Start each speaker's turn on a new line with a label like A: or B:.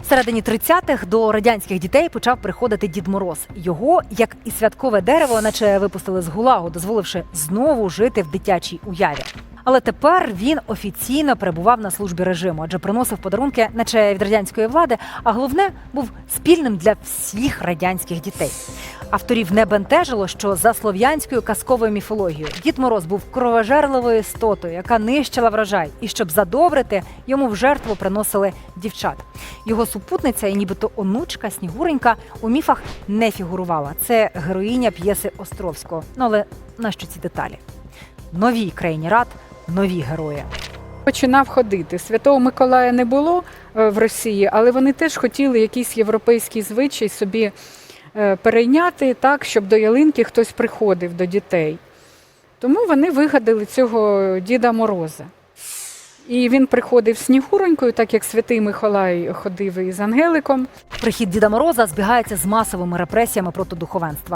A: В середині 30-х до радянських дітей почав приходити Дід Мороз. Його, як і святкове дерево, наче випустили з гулагу, дозволивши знову жити в дитячій уяві. Але тепер він офіційно перебував на службі режиму, адже приносив подарунки, наче від радянської влади, а головне був спільним для всіх радянських дітей. Авторів не бентежило, що за слов'янською казковою міфологією Дід Мороз був кровожерливою істотою, яка нищила врожай, і щоб задобрити, йому в жертву приносили дівчат. Його супутниця і нібито онучка Снігуренька у міфах не фігурувала. Це героїня п'єси Островського. Ну але нащо ці деталі? Новій країні рад, нові герої.
B: починав ходити. Святого Миколая не було е, в Росії, але вони теж хотіли якийсь європейський звичай собі е, перейняти так, щоб до ялинки хтось приходив до дітей. Тому вони вигадали цього Діда Мороза. І він приходив снігуронькою, так як святий Миколай ходив із Ангеликом.
A: Прихід Діда Мороза збігається з масовими репресіями проти духовенства.